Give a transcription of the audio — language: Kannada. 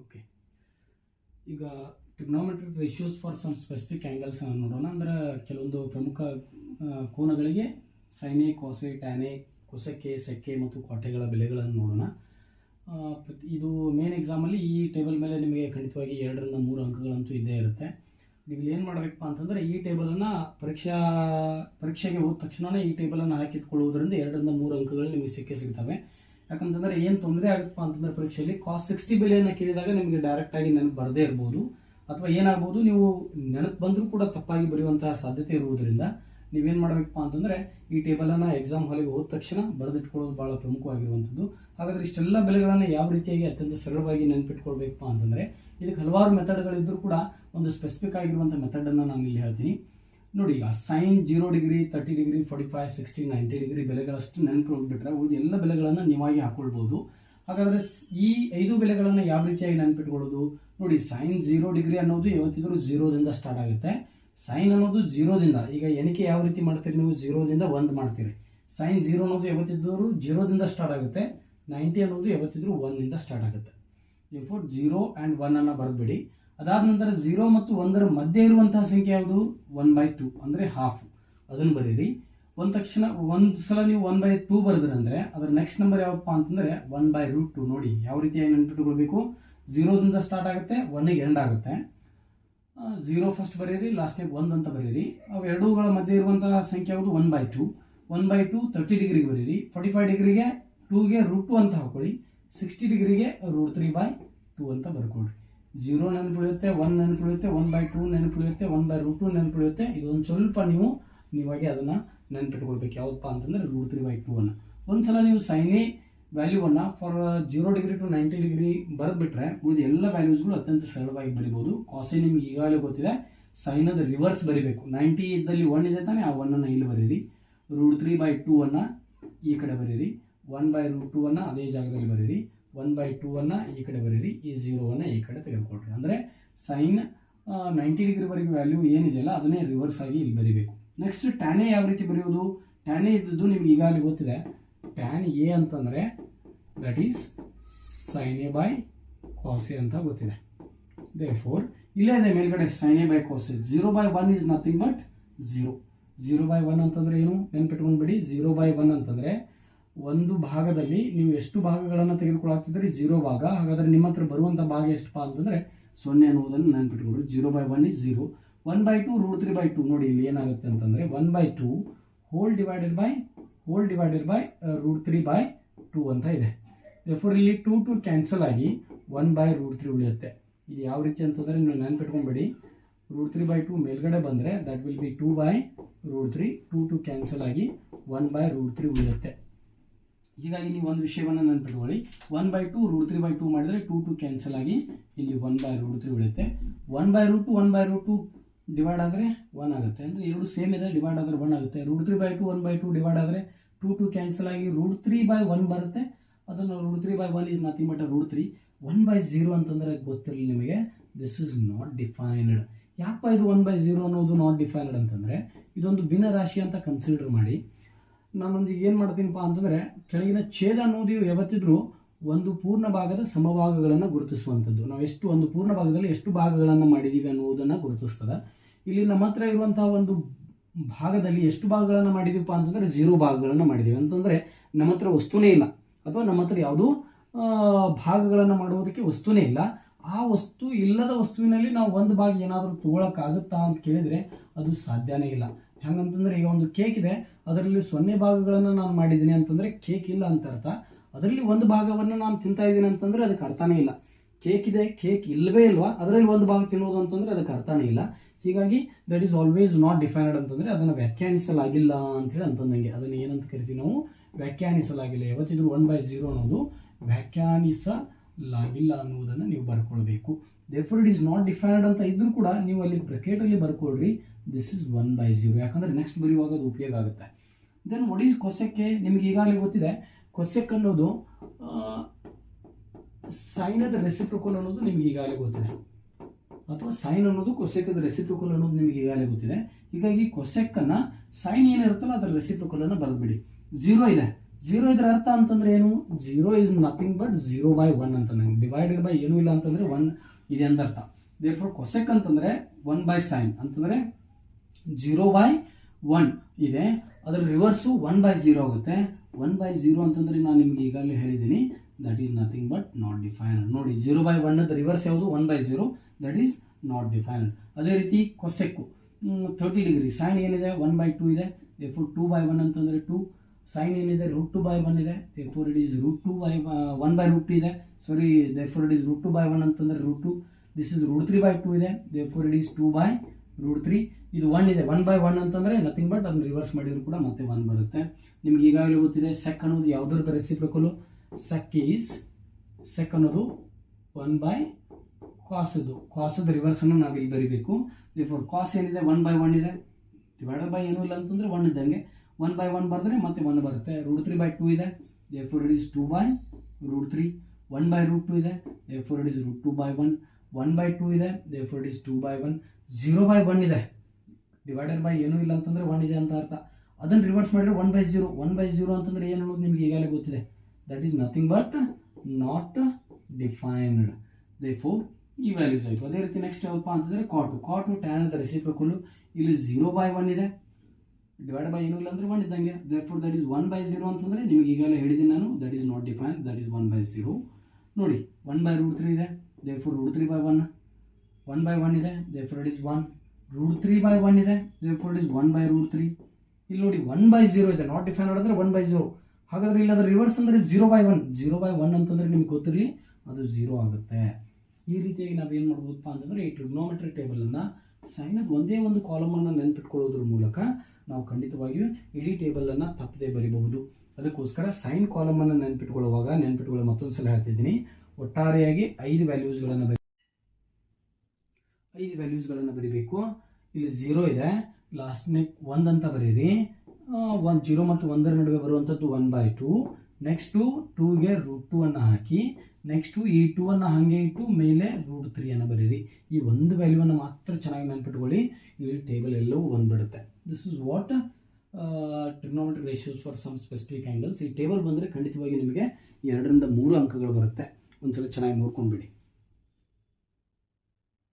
ಓಕೆ ಈಗ trigonometric ratios for some specific angles ನೋಡೋಣ. ಅಂದ್ರೆ ಕೆಲವೊಂದು ಪ್ರಮುಖ ಕೋನಗಳಿಗೆ ಸೈನೆ ಕೋಸೆ ಟ್ಯಾನೆ ಕುಸಕ್ಕೆ ಸೆಕ್ಕೆ ಮತ್ತು ಕೋಟೆಗಳ ಬೆಲೆಗಳನ್ನು ನೋಡೋಣ. ಪ್ರತಿ, ಇದು ಮೇನ್ ಎಕ್ಸಾಮಲ್ಲಿ ಈ ಟೇಬಲ್ ಮೇಲೆ ನಿಮಗೆ ಖಂಡಿತವಾಗಿ ಎರಡರಿಂದ ಮೂರು ಅಂಕಗಳಂತೂ ಇದ್ದೇ ಇರುತ್ತೆ. ನೀವು ಏನು ಮಾಡಬೇಕಪ್ಪ ಅಂತಂದರೆ ಈ ಟೇಬಲನ್ನು ಪರೀಕ್ಷಾ, ಪರೀಕ್ಷೆಗೆ ಹೋದ ತಕ್ಷಣವೇ ಈ ಟೇಬಲನ್ನು ಹಾಕಿಟ್ಕೊಳ್ಳುವುದರಿಂದ ಎರಡರಿಂದ ಮೂರು ಅಂಕಗಳು ನಿಮಗೆ ಸಿಕ್ಕೇ ಸಿಗ್ತವೆ. ಯಾಕಂತಂದರೆ ಏನು ತೊಂದರೆ ಆಗುತ್ತಪ್ಪ ಅಂತಂದ್ರೆ ಪರೀಕ್ಷೆಯಲ್ಲಿ ಕಾಸ್ಟ್ ಸಿಕ್ಸ್ಟಿ ಬೆಲೆಯನ್ನು ಕೇಳಿದಾಗ ನಿಮಗೆ ಡೈರೆಕ್ಟಾಗಿ ನೆನಪು ಬರದೇ ಇರ್ಬೋದು. ಅಥವಾ ಏನಾಗ್ಬೋದು, ನೀವು ನೆನಪು ಬಂದರೂ ಕೂಡ ತಪ್ಪಾಗಿ ಬರೆಯುವಂತಹ ಸಾಧ್ಯತೆ ಇರುವುದರಿಂದ ನೀವೇನು ಮಾಡಬೇಕಪ್ಪ ಅಂತಂದರೆ ಈ ಟೇಬಲನ್ನು ಎಕ್ಸಾಮ್ ಹಾಲಿಗೆ ಹೋದ ತಕ್ಷಣ ಬರೆದಿಟ್ಕೊಳ್ಳೋದು ಭಾಳ ಪ್ರಮುಖವಾಗಿರುವಂಥದ್ದು. ಹಾಗಾದರೆ ಇಷ್ಟೆಲ್ಲ ಬೆಲೆಗಳನ್ನು ಯಾವ ರೀತಿಯಾಗಿ ಅತ್ಯಂತ ಸರಳವಾಗಿ ನೆನಪಿಟ್ಕೊಳ್ಬೇಕಪ್ಪ ಅಂತಂದರೆ ಇದಕ್ಕೆ ಹಲವಾರು ಮೆಥಡ್ಗಳಿದ್ದರೂ ಕೂಡ ಒಂದು ಸ್ಪೆಸಿಫಿಕ್ ಆಗಿರುವಂಥ ಮೆಥಡನ್ನು ನಾನು ಇಲ್ಲಿ ಹೇಳ್ತೀನಿ. ನೋಡಿ, ಈಗ sine zero degree thirty degree forty five sixty ninety degree ಬೆಲೆಗಳಷ್ಟು ನೆನಪು ಬಿಟ್ಟರೆ ಉಳಿದ ಎಲ್ಲ ಬೆಲೆಗಳನ್ನು ನೀವಾಗಿ ಹಾಕೊಳ್ಬೋದು. ಹಾಗಾದರೆ ಈ ಐದು ಬೆಲೆಗಳನ್ನು ಯಾವ ರೀತಿಯಾಗಿ ನೆನ್ಪಿಟ್ಕೊಳ್ಳೋದು? ನೋಡಿ ಸೈನ್ ಜೀರೋ ಡಿಗ್ರಿ ಅನ್ನೋದು ಯಾವತ್ತಿದ್ರೂ ಜೀರೋದಿಂದ ಸ್ಟಾರ್ಟ್ ಆಗುತ್ತೆ. ಸೈನ್ ಅನ್ನೋದು ಜೀರೋದಿಂದ ಈಗ ಎಣಿಕೆ ಯಾವ ರೀತಿ ಮಾಡ್ತೀರಿ ನೀವು? ಜೀರೋದಿಂದ ಒಂದು ಮಾಡ್ತೀರಿ. ಸೈನ್ ಜೀರೋ ಅನ್ನೋದು ಯಾವತ್ತಿದ್ದರೂ ಜೀರೋದಿಂದ ಸ್ಟಾರ್ಟ್ ಆಗುತ್ತೆ. ನೈಂಟಿ ಅನ್ನೋದು ಯಾವತ್ತಿದ್ರೂ ಒನ್ನಿಂದ ಸ್ಟಾರ್ಟ್ ಆಗುತ್ತೆ. ಎಫೋರ್ ಜೀರೋ ಆ್ಯಂಡ್ ಒನ್ ಅನ್ನು ಬರೆದ್ಬಿಡಿ. ಅದಾದ ನಂತರ ಝೀರೋ ಮತ್ತು ಒಂದರ ಮಧ್ಯೆ ಇರುವಂತಹ ಸಂಖ್ಯೆ ಯಾವುದು? ಒನ್ ಬೈ ಟೂ ಅಂದರೆ ಹಾಫ್ ಅದನ್ನು ಬರೀರಿ. ಒಂದು ತಕ್ಷಣ, ಒಂದು ಸಲ ನೀವು ಒನ್ ಬೈ ಟೂ ಬರೆದ್ರಂದ್ರೆ ಅದರ ನೆಕ್ಸ್ಟ್ ನಂಬರ್ ಯಾವಪ್ಪ ಅಂತಂದರೆ ಒನ್ ಬೈ ರೂಟ್ ಟು ನೋಡಿ, ಯಾವ ರೀತಿಯಾಗಿ ನೆನ್ಪಿಟ್ಕೊಳ್ಬೇಕು ಝೀರೋದಿಂದ ಸ್ಟಾರ್ಟ್ ಆಗುತ್ತೆ ಒನ್ನಿಗೆ ಎಂಡ್ ಆಗುತ್ತೆ. ಝೀರೋ ಫಸ್ಟ್ ಬರೀರಿ ಲಾಸ್ಟ್ನಾಗ ಒಂದು ಅಂತ ಬರೀರಿ. ಅವು ಎರಡೂಗಳ ಮಧ್ಯೆ ಇರುವಂತಹ ಸಂಖ್ಯೆ ಯಾವುದು? One by two one by two thirty ಡಿಗ್ರಿಗೆ ಬರೀರಿ. ಫಾರ್ಟಿ ಫೈವ್ ಡಿಗ್ರಿಗೆ ಟೂಗೆ ರೂಟ್ ಟು ಅಂತ ಹಾಕೊಳ್ಳಿ. ಸಿಕ್ಸ್ಟಿ ಡಿಗ್ರಿಗೆ ರೂಟ್ ತ್ರೀ ಬೈ ಟೂ ಅಂತ ಬರ್ಕೊಳ್ರಿ. ಜೀರೋ ನೆನಪುಳಿಯುತ್ತೆ ಒನ್ ನೆನಪುಳಿಯುತ್ತೆ ಒನ್ ಬೈ ಟೂ ನೆನಪುಳಿಯುತ್ತೆ ಒನ್ ಬೈ ರೂಟ್ ಟು ನೆನಪುಳಿಯುತ್ತೆ. ಇದೊಂದು ಸ್ವಲ್ಪ ನೀವು ನೀವಾಗಿ ಅದನ್ನು ನೆನಪಿಟ್ಕೊಳ್ಬೇಕು. ಯಾವುದಪ್ಪ ಅಂತಂದರೆ ರೂಟ್ ತ್ರೀ ಬೈ ಟೂ ಅನ್ನು. ಒಂದ್ಸಲ ನೀವು ಸೈನೇ ವ್ಯಾಲ್ಯೂವನ್ನು for zero degree to ninety degree ಬರೆದ್ಬಿಟ್ರೆ, ಉಳಿದ ಎಲ್ಲ ವ್ಯಾಲ್ಯೂಸ್ಗಳು ಅತ್ಯಂತ ಸರಳವಾಗಿ ಬರಿಬೋದು. ಕಾಸೆ ನಿಮ್ಗೆ ಈಗಾಗಲೇ ಗೊತ್ತಿದೆ. ಸೈನದ ರಿವರ್ಸ್ ಬರೀಬೇಕು. ನೈಂಟಿ ಇದ್ದಲ್ಲಿ ಒನ್ ಇದೆ ತಾನೇ, ಆ ಒನ್ನನ್ನು ಇಲ್ಲಿ ಬರೀರಿ. ರೂಟ್ ತ್ರೀ ಬೈ ಟೂ ಅನ್ನು ಈ ಕಡೆ ಬರೀರಿ. ಒನ್ ಬೈ ರೂಟ್ ಟೂ ಅನ್ನು ಅದೇ ಜಾಗದಲ್ಲಿ ಬರೀರಿ. ಒನ್ ಬೈ ಟೂ ಅನ್ನು ಈ ಕಡೆ ಬರೀರಿ, ಈ ಝೀರೋವನ್ನು ಈ ಕಡೆ ತೆಗೆದುಕೊಳ್ರಿ. ಅಂದರೆ ಸೈನ್ ನೈಂಟಿ ಡಿಗ್ರಿವರೆಗೆ ವ್ಯಾಲ್ಯೂ ಏನಿದೆಯಲ್ಲ, ಅದನ್ನೇ ರಿವರ್ಸ್ ಆಗಿ ಇಲ್ಲಿ ಬರೀಬೇಕು. ನೆಕ್ಸ್ಟ್ ಟ್ಯಾನೆ ಯಾವ ರೀತಿ ಬರೆಯೋದು ಟ್ಯಾನೆ ಇದ್ದದ್ದು ನಿಮ್ಗೆ ಈಗಾಗಲೇ ಗೊತ್ತಿದೆ. ಟ್ಯಾನ್ ಎ ಅಂತಂದರೆ that is sine A by cos A ಅಂತ ಗೊತ್ತಿದೆ. ದೇ ಫೋರ್ ಇಲ್ಲೇ ಇದೆ ಮೇಲ್ಗಡೆ sine A by cos A zero by one is nothing but zero zero by one ಅಂತಂದ್ರೆ ಏನು? ನೆನ್ಪಿಟ್ಕೊಂಡ್ಬಿಡಿ. ಝೀರೋ ಬೈ ಒನ್ ಅಂತಂದರೆ ಒಂದು ಭಾಗದಲ್ಲಿ ನೀವು ಎಷ್ಟು ಭಾಗಗಳನ್ನು ತೆಗೆದುಕೊಳ್ಳಾಗ್ತಿದ್ರಿ ಜೀರೋ ಭಾಗ. ಹಾಗಾದರೆ ನಿಮ್ಮ ಹತ್ರ ಬರುವಂಥ ಭಾಗ ಎಷ್ಟಪ್ಪ ಅಂತಂದರೆ ಸೊನ್ನೆ ಅನ್ನುವುದನ್ನು ನೆನ್ಪಿಟ್ಕೊಳ್ರಿ zero by one is zero one by two root three by two ನೋಡಿ ಇಲ್ಲಿ ಏನಾಗುತ್ತೆ ಅಂತಂದರೆ one by two whole divided by whole divided by root three by two ಅಂತ ಇದೆ. ಫೋರ್ ಇಲ್ಲಿ ಟೂ ಟು ಕ್ಯಾನ್ಸಲ್ ಆಗಿ ಒನ್ ಬೈ ರೂಟ್ ತ್ರೀ ಉಳಿಯುತ್ತೆ. ಇದು ಯಾವ ರೀತಿ ಅಂತಂದರೆ ನೀವು ನೆನ್ಪಿಟ್ಕೊಂಡ್ಬಿಡಿ ರೂಟ್ ತ್ರೀ ಬೈ ಟು ಮೇಲ್ಗಡೆ ಬಂದರೆ that will be two by root three two two cancel ಆಗಿ ಒನ್ ಬೈ ರೂಟ್ ತ್ರೀ ಉಳಿಯುತ್ತೆ. ಹೀಗಾಗಿ ನೀವು ಒಂದು ವಿಷಯವನ್ನು ನೆನ್ಪಿಟ್ಕೊಳ್ಳಿ one by two root three by two ಮಾಡಿದರೆ ಟೂ ಟು ಕ್ಯಾನ್ಸಲ್ ಆಗಿ ಇಲ್ಲಿ ಒನ್ ಬೈ ರೂಟ್ ತ್ರೀ ಉಳಿಯುತ್ತೆ. One by root two one by root two divide ಆದರೆ ಒನ್ ಆಗುತ್ತೆ. ಅಂದರೆ ಎರಡು ಸೇಮ್ ಇದೆ ಡಿವೈಡ್ ಆದರೆ ಒನ್ ಆಗುತ್ತೆ. Root three by two one by two divide ಆದರೆ ಟೂ ಟು ಕ್ಯಾನ್ಸಲ್ ಆಗಿ ರೂಟ್ ತ್ರೀ ಬೈ ಒನ್ ಬರುತ್ತೆ. ಅದನ್ನು root three by one is nothing but root three one by zero ಅಂತಂದರೆ ಗೊತ್ತಿರಲಿ ನಿಮಗೆ. ದಿಸ್ ಇಸ್ ನಾಟ್ ಡಿಫೈನ್ಡ್ ಯಾಕಪ್ಪ ಇದು ಒನ್ ಬೈ ಜೀರೋ ಅನ್ನೋದು ನಾಟ್ ಡಿಫೈನ್ಡ್ ಅಂತಂದರೆ ಇದೊಂದು ಭಿನ್ನ ರಾಶಿ ಅಂತ ಕನ್ಸಿಡರ್ ಮಾಡಿ. ನಾನೊಂದಿಗೆ ಏನು ಮಾಡ್ತೀನಪ್ಪ ಅಂತಂದರೆ ಕೆಳಗಿನ ಛೇದ ಅನ್ನೋದು ಯಾವತ್ತಿದ್ರೂ ಒಂದು ಪೂರ್ಣ ಭಾಗದ ಸಮಭಾಗಗಳನ್ನು ಗುರುತಿಸುವಂಥದ್ದು. ನಾವು ಎಷ್ಟು ಒಂದು ಪೂರ್ಣ ಭಾಗದಲ್ಲಿ ಎಷ್ಟು ಭಾಗಗಳನ್ನು ಮಾಡಿದ್ದೀವಿ ಅನ್ನುವುದನ್ನು ಗುರುತಿಸ್ತದೆ. ಇಲ್ಲಿ ನಮ್ಮ ಹತ್ರ ಇರುವಂತಹ ಒಂದು ಭಾಗದಲ್ಲಿ ಎಷ್ಟು ಭಾಗಗಳನ್ನು ಮಾಡಿದೀವಪ್ಪ ಅಂತಂದರೆ ಜೀರೋ ಭಾಗಗಳನ್ನು ಮಾಡಿದ್ದೀವಿ ಅಂತಂದರೆ ನಮ್ಮ ಹತ್ರ ವಸ್ತುನೇ ಇಲ್ಲ. ಅಥವಾ ನಮ್ಮ ಹತ್ರ ಯಾವುದೂ ಭಾಗಗಳನ್ನು ಮಾಡುವುದಕ್ಕೆ ವಸ್ತುನೇ ಇಲ್ಲ. ಆ ವಸ್ತು ಇಲ್ಲದ ವಸ್ತುವಿನಲ್ಲಿ ನಾವು ಒಂದು ಭಾಗ ಏನಾದರೂ ತಗೊಳಕ್ಕಾಗುತ್ತಾ ಅಂತ ಕೇಳಿದರೆ ಅದು ಸಾಧ್ಯನೇ ಇಲ್ಲ. ಹೆಂಗಂತಂದ್ರೆ ಈಗ ಒಂದು ಕೇಕ್ ಇದೆ, ಅದರಲ್ಲಿ ಸೊನ್ನೆ ಭಾಗಗಳನ್ನು ನಾನು ಮಾಡಿದ್ದೀನಿ ಅಂತಂದರೆ ಕೇಕ್ ಇಲ್ಲ ಅಂತ ಅರ್ಥ. ಅದರಲ್ಲಿ ಒಂದು ಭಾಗವನ್ನು ನಾನು ತಿಂತಾ ಇದ್ದೀನಿ ಅಂತಂದರೆ ಅದಕ್ಕೆ ಅರ್ಥನೇ ಇಲ್ಲ. ಕೇಕ್ ಇದೆ ಕೇಕ್ ಇಲ್ಲವೇ ಇಲ್ವಾ, ಅದರಲ್ಲಿ ಒಂದು ಭಾಗ ತಿನ್ನೋದು ಅಂತಂದರೆ ಅದಕ್ಕೆ ಅರ್ಥನೇ ಇಲ್ಲ. ಹೀಗಾಗಿ that is always not defined ಅಂತಂದರೆ ಅದನ್ನು ವ್ಯಾಖ್ಯಾನಿಸಲಾಗಿಲ್ಲ ಅಂತೇಳಿ ಅಂತಂದಂಗೆ. ಅದನ್ನು ಏನಂತ ಕರಿತೀವಿ ನಾವು? ವ್ಯಾಖ್ಯಾನಿಸಲಾಗಿಲ್ಲ. ಯಾವತ್ತಿದ್ರು ಒನ್ ಬೈ ಜೀರೋ ಅನ್ನೋದು ವ್ಯಾಖ್ಯಾನಿಸಲಾಗಿಲ್ಲ ಅನ್ನುವುದನ್ನು ನೀವು ಬರ್ಕೊಳ್ಬೇಕು. Therefore it is not defined ಅಂತ ಇದ್ರೂ ಕೂಡ ನೀವು ಅಲ್ಲಿ ಬ್ರಕೆಟಲ್ಲಿ ಬರ್ಕೊಳ್ರಿ. This is one by zero ಯಾಕಂದರೆ ನೆಕ್ಸ್ಟ್ ಬರೆಯುವಾಗ ಅದು ಉಪಯೋಗ ಆಗುತ್ತೆ. ದೆನ್ ವಾಟ್ ಈಸ್ ಕೊಸೆಕ್ಕೆ? ನಿಮಗೆ ಈಗಾಗಲೇ ಗೊತ್ತಿದೆ. ಕೊಸೆಕ್ ಅನ್ನೋದು ಸೈನದ ರೆಸಿಪ್ರಿಕಲ್ ಅನ್ನೋದು ನಿಮ್ಗೆ ಈಗಾಗಲೇ ಗೊತ್ತಿದೆ. ಅಥವಾ ಸೈನ್ ಅನ್ನೋದು ಕೊಸೆಕದ ರೆಸಿಪ್ರಿಕಲ್ ಅನ್ನೋದು ನಿಮಗೆ ಈಗಾಗಲೇ ಗೊತ್ತಿದೆ. ಹೀಗಾಗಿ ಕೊಸೆಕ್ಕನ್ನು ಸೈನ್ ಏನಿರುತ್ತಲ್ಲ ಅದರ ರೆಸಿಪ್ರಿಕಲ್ ಅನ್ನು ಬರೆದ್ಬಿಡಿ. ಝೀರೋ ಇದೆ. ಝೀರೋ ಇದ್ರ ಅರ್ಥ ಅಂತಂದ್ರೆ ಏನು? Zero is nothing but zero by one ಅಂತ ನಂಗೆ. ಡಿವೈಡೆಡ್ ಬೈ ಏನೂ ಇಲ್ಲ ಅಂತಂದ್ರೆ ಒನ್ ಇದೆ ಅಂತ ಅರ್ಥ. ದೇರ್ ಫೋರ್ ಕೊಸೆಕ್ ಅಂತಂದ್ರೆ ಒನ್ ಬೈ ಸೈನ್ ಅಂತಂದ್ರೆ ಜೀರೋ ಬೈ ಒನ್ ಇದೆ. ಅದರ ರಿವರ್ಸು ಒನ್ ಬೈ ಝೀರೋ ಆಗುತ್ತೆ. ಒನ್ ಬೈ ಝೀರೋ ಅಂತಂದ್ರೆ ನಾನು ನಿಮ್ಗೆ ಈಗಾಗಲೇ ಹೇಳಿದ್ದೀನಿ. That is nothing but not defined ನೋಡಿ ಜೀರೋ ಬೈ ಒನ್ ಅದ ರಿವರ್ಸ್ ಯಾವುದು? One by zero that is not defined ಅದೇ ರೀತಿ ಕೊಸೆಕ್ಕು ತರ್ಟಿ ಡಿಗ್ರಿ ಸೈನ್ ಏನಿದೆ? ಒನ್ ಬೈ ಟೂ ಇದೆ. ಫೋರ್ ಟೂ ಬೈ ಒನ್ ಅಂತಂದರೆ ಟೂ ಸೈನ್ ಏನಿದೆ ರೂಟ್ ಟು ಬೈ ಒನ್ ಇದೆ. For it is root two by one by root two ಇದೆ. Sorry for it is root two by one ಅಂತಂದರೆ root two this is root three by two ಇದೆ. For it is two by root three ಇದು ಒನ್ ಇದೆ. ಒನ್ ಬೈ ಒನ್ ಅಂತಂದರೆ ನಥಿಂಗ್ ಬಟ್ ಅದನ್ನ ರಿವರ್ಸ್ ಮಾಡಿದ್ರು ಕೂಡ ಮತ್ತೆ ಒನ್ ಬರುತ್ತೆ. ನಿಮ್ಗೆ ಈಗಾಗಲೇ ಗೊತ್ತಿದೆ ಸೆಕ್ ಅನ್ನೋದು ಯಾವುದ್ರದ್ದು ರೆಸಿಪ್ರಿಕಲು ಸೆಕ್ ಈಸ್ ಸೆಕ್ ಅನ್ನೋದು ಒನ್ ಬೈ ಕಾಸದು ರಿವರ್ಸ್ ರಿವರ್ಸನ್ನು ನಾವು ಇಲ್ಲಿ ದೇ ಫೋರ್ ಕಾಸ್ ಏನಿದೆ? ಒನ್ ಬೈ ಒನ್ ಇದೆ. ಡಿವೈಡೆಡ್ ಬೈ ಏನೂ ಇಲ್ಲ ಅಂತಂದರೆ ಒನ್ ಇದ್ದಂಗೆ. ಒನ್ ಬೈ ಒನ್ ಬರೆದ್ರೆ ಮತ್ತೆ ಒನ್ ಬರುತ್ತೆ. ರೂಟ್ ತ್ರೀ ಬೈ ಟೂ ಇದೆ. For it is two by root three one by root two ಇದೆ. A for it is root two by one one by two ಇದೆ. For it is two by one zero by one ಇದೆ. ಡಿವೈಡೆಡ್ ಬೈ ಏನೂ ಇಲ್ಲ ಅಂತಂದರೆ ಒನ್ ಇದೆ ಅಂತ ಅರ್ಥ. ಅದನ್ನು ರಿವರ್ಸ್ ಮಾಡಿದ್ರೆ one by zero one by zero ಅಂತಂದ್ರೆ ಏನು ಅನ್ನೋದು ನಿಮ್ಗೆ ಈಗಾಗಲೇ ಗೊತ್ತಿದೆ. That is nothing but not defined therefore ಈ ವ್ಯಾಲ್ಯೂಸ್ ಆಯಿತು. ಅದೇ ರೀತಿ ನೆಕ್ಸ್ಟ್ ಯಾವಪ್ಪ ಅಂತಂದರೆ ಕಾಟು ಕಾಟು ಟ್ಯಾನ್ ಅದ ರೆಸಿಪಿ ಇಲ್ಲಿ ಝೀರೋ ಬೈ ಒನ್ ಇದೆ. ಡಿವೈಡ್ ಬೈ ಏನೂ ಇಲ್ಲ ಅಂದರೆ ಒನ್ ಇದ್ದಂಗೆ. Therefore that is one by zero ಅಂತಂದರೆ ನಿಮಗೆ ಈಗಲೇ ಹೇಳಿದ್ದೀನಿ ನಾನು. That is not define that is one by zero ನೋಡಿ ಒನ್ ಬೈ ರೂಟ್ ತ್ರೀ ಇದೆ. Therefore root three by one one by one ಇದೆ. Therefore it is one root three by one ಇದೆ. Therefore it is one by root three ಇಲ್ಲಿ ನೋಡಿ ಒನ್ ಬೈ ಝೀರೋ ಇದೆ. ನಾಟ್ ಡಿಫೈನ್ ಮಾಡಿದ್ರೆ ಒನ್ ಬೈ ಜೀರೋ ಹಾಗಾದ್ರೆ ಇಲ್ಲಾದ್ರೆ ರಿವರ್ಸ್ ಅಂದರೆ zero by one zero by one ಅಂತಂದ್ರೆ ನಿಮ್ಗೆ ಗೊತ್ತಿರಲಿ, ಅದು ಜೀರೋ ಆಗುತ್ತೆ. ಈ ರೀತಿಯಾಗಿ ನಾವು ಏನು ಮಾಡ್ಬೋದಪ್ಪ ಅಂತಂದರೆ ಈ ಟ್ರಿಗ್ನೋಮೆಟ್ರಿ ಟೇಬಲನ್ನು ಸೈನದ ಒಂದೇ ಒಂದು ಕಾಲಮನ್ನು ನೆನಪಿಟ್ಕೊಳ್ಳೋದ್ರ ಮೂಲಕ ನಾವು ಖಂಡಿತವಾಗಿಯೂ ಇಡೀ ಟೇಬಲನ್ನು ತಪ್ಪದೆ ಬರಿಬಹುದು. ಅದಕ್ಕೋಸ್ಕರ ಸೈನ್ ಕಾಲಮನ್ನು ನೆನಪಿಟ್ಕೊಳ್ಳುವಾಗ ನೆನ್ಪಿಟ್ಕೊಳ್ಳೋ ಮತ್ತೊಂದು ಸಲ ಹೇಳ್ತಿದ್ದೀನಿ ಒಟ್ಟಾರೆಯಾಗಿ ಐದು ವ್ಯಾಲ್ಯೂಸ್ಗಳನ್ನು ಬರಿ ಐದು ವ್ಯಾಲ್ಯೂಸ್ಗಳನ್ನು ಬರಿಬೇಕು. ಇಲ್ಲಿ ಝೀರೋ ಇದೆ. ಲಾಸ್ಟ್ನೇ ಒಂದು ಅಂತ ಬರೀರಿ ಒಂದು ಜೀರೋ ಮತ್ತು ಒಂದರ ನಡುವೆ ಬರುವಂಥದ್ದು ಒನ್ ಬೈ ಟು ನೆಕ್ಸ್ಟು ಟೂಗೆ ರೂಟ್ ಟೂ ಅನ್ನು ಹಾಕಿ ನೆಕ್ಸ್ಟು ಈ ಟೂ ಅನ್ನು ಹಾಗೆ ಇಟ್ಟು ಮೇಲೆ ರೂಟ್ ತ್ರೀ ಅನ್ನು ಬರೀರಿ. ಈ ಒಂದು ವ್ಯಾಲ್ಯೂವನ್ನು ಮಾತ್ರ ಚೆನ್ನಾಗಿ ನೆನ್ಪಿಟ್ಕೊಳ್ಳಿ. ಈ ಟೇಬಲ್ ಎಲ್ಲವೂ ಬಂದ್ಬಿಡುತ್ತೆ. This is what trigonometric ratios for some specific angles ಈ ಟೇಬಲ್ ಬಂದರೆ ಖಂಡಿತವಾಗಿ ನಿಮಗೆ ಎರಡರಿಂದ ಮೂರು ಅಂಕಗಳು ಬರುತ್ತೆ. ಒಂದ್ಸಲ ಚೆನ್ನಾಗಿ ನೋಡ್ಕೊಂಡ್ಬಿಡಿ.